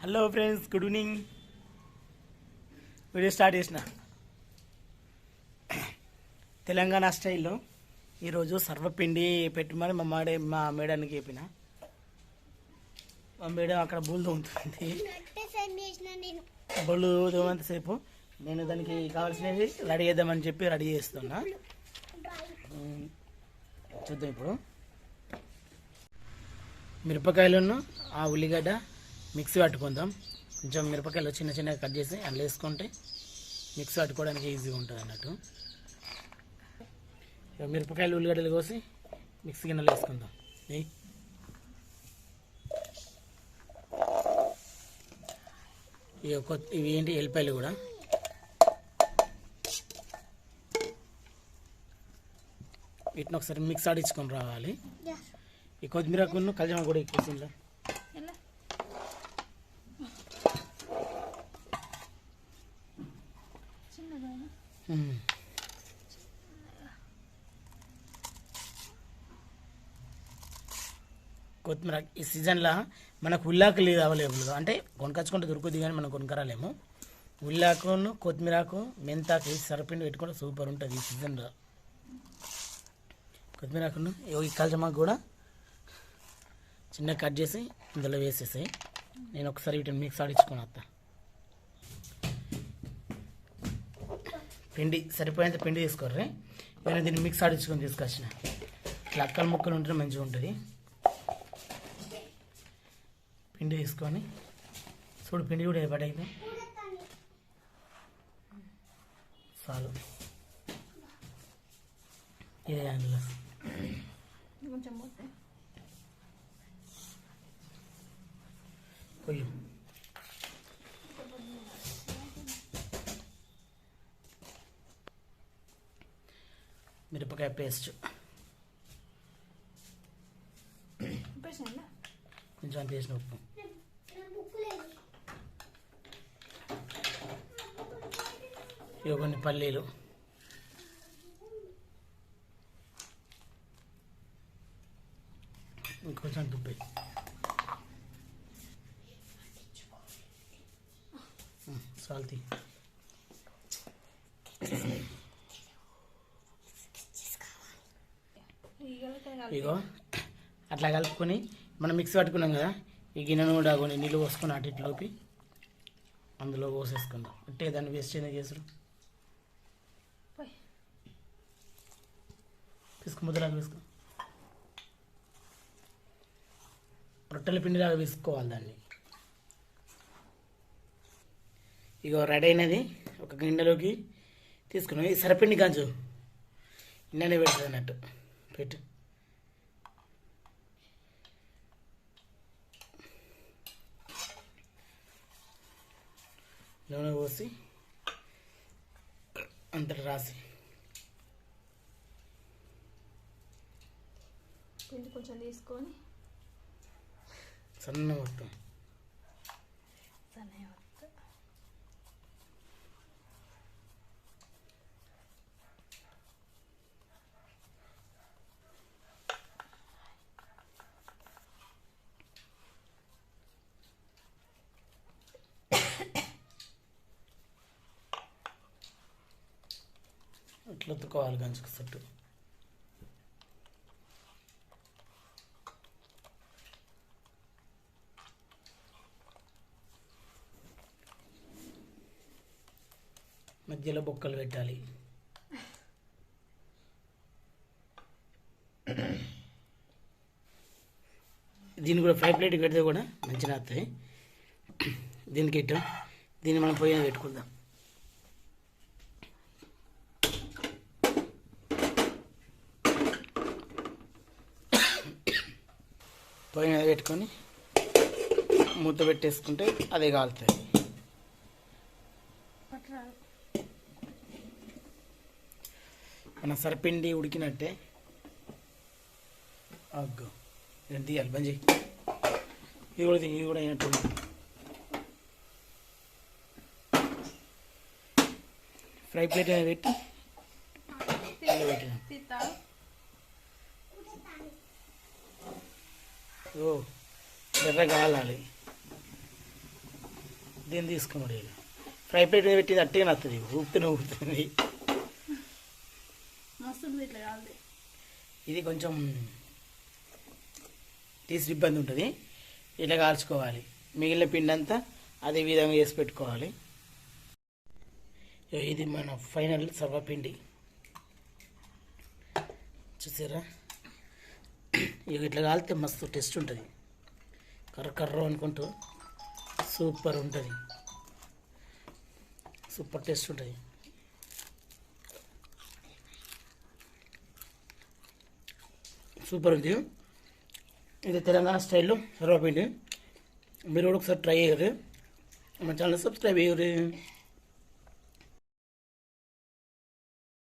Hello friends good evening video start చేసిన. తెలంగాణ స్టైల్లో ఈరోజు సర్వపిండి పెట్టమని మా మాడే మా మేడానికి చెప్పిన. మా మేడం అక్కడ బుల్ తోముతుంది. నట్టే సెండ్ నేను బుల్లు తోమంతసేపు నేను దానికి కావాల్సినవి రెడీ చేద్దామని చెప్పి రెడీ చేస్తున్నా. చూద్దాం ఇప్పుడు. మిరపకాయలను ఆ ఉల్లిగడ్డ మిక్సీ పట్టుకుందాం. కొంచెం మిరపకాయలు చిన్న చిన్నగా కట్ చేసి అందులో వేసుకుంటే మిక్సీ పట్టుకోవడానికి ఈజీగా ఉంటుంది అన్నట్టు. ఇక మిరపకాయలు ఉల్లిగడ్డలు కోసి మిక్సీ గిన్నెలో వేసుకుందాం. నెయ్యి ఇక కొత్త ఇవి ఏంటి? ఎల్లిపాయలు కూడా. వీటిని ఒకసారి మిక్స్ ఆడించుకొని రావాలి. ఈ కొత్తిమీరకును కళ్యాణ కూడా ఎక్కువ ఇందులో ఉమ్. కొత్తిమీర ఈ సీజన్లో మనకు ఉల్లాకు లేదు అవైలబుల్గా. అంటే కొనుకొచ్చుకుంటే దొరుకుతుంది కానీ మనం కొనుక్కరాలేము. ఉల్లాకును కొత్తిమీరకు మెంతాకు వేసి సరపిండి పెట్టుకుంటే సూపర్ ఉంటుంది ఈ సీజన్లో. కొత్తిమీరకును ఈ కలజమాకు కూడా చిన్న కట్ చేసి ఇందులో వేసేసాయి. నేను ఒకసారి వీటిని మిక్స్ ఆడించుకొని వస్తాను పిండి సరిపోయేంత పిండి తీసుకోర్రి. నేను దీన్ని మిక్స్ ఆడించుకొని తీసుకొచ్చిన. ఇట్లా అక్కల ముక్కలు ఉంటే మంచిగా ఉంటుంది. పిండి తీసుకొని చూడు పిండి కూడా ఏర్పాటైంది చాలు. ఇదే అందులో. కొంచెం మిరపకాయ పేస్ట్. కొంచెం అంత వేసిన ఉప్పు ఇక కొన్ని పల్లీలు. ఇంకొంచెం దుబ్బై. సాల్తీ. ఇగో అట్లా కలుపుకొని మనం మిక్సీ పట్టుకున్నాం కదా ఈ గిన్నెను కూడా కొన్ని నీళ్ళు పోసుకొని అటు ఇటు లోపి అందులో పోసేసుకుందాం. అంటే దాన్ని వేస్ట్ చేయడం చేసుడు తీసుకు ముద్దలాగా వేసుకో రొట్టెల పిండిలాగా వేసుకోవాలి దాన్ని. ఇగో రెడీ అయినది. ఒక గిన్నెలోకి తీసుకున్నాం. ఈ సరపిండి గంజు ఇన్ననే పెడుతుంది అన్నట్టు. పెట్టు. నూనె పోసి అంతట రాసి. పిండి కొంచెం తీసుకొని సన్న మొత్తం ఇట్లా ఉత్తుకోవాలి గంచుకు చుట్టూ. మధ్యలో బొక్కలు పెట్టాలి. దీన్ని కూడా ఫ్రై ప్లేట్ పెడితే కూడా మంచిగా వస్తాయి దీనికి ఇట్టు. దీన్ని మనం పొయ్యి పెట్టుకుందాం. పొయ్యి మీద పెట్టుకొని మూత పెట్టేసుకుంటే అదే కాలుతుంది. మన సర్పిండి ఉడికినట్టే. అగ్గో ఇది తీయాలి? బంద్ చేయి. ఇది కూడా తీ- ఇది కూడా అయినట్టు ఫ్రై ప్లేట్ అనేది పెట్టి? పెట్టినా ఎర్ర కాలాలి దీన్ని తీసుకున్నాడు ఫ్రై ప్లేట్ మీద పెట్టింది అట్టే నస్తుంది ఊపుతూనే ఊపుతుంది. ఇది కొంచెం తీసి ఇబ్బంది ఉంటుంది. ఇట్లా కాల్చుకోవాలి. మిగిలిన పిండి అంతా అదే విధంగా వేసి పెట్టుకోవాలి. ఇది మన ఫైనల్ సర్వపిండి. చూసారా? ఇక ఇట్లా కాలితే మస్తు టేస్ట్ ఉంటుంది. కర్ర కర్ర అనుకుంటూ సూపర్ ఉంటుంది. సూపర్ టేస్ట్ ఉంటుంది. సూపర్ ఉంది. ఇది తెలంగాణ స్టైల్లో సర్వపిండి మీరు కూడా ఒకసారి ట్రై చేయరు మన ఛానల్ సబ్స్క్రైబ్ చేయరు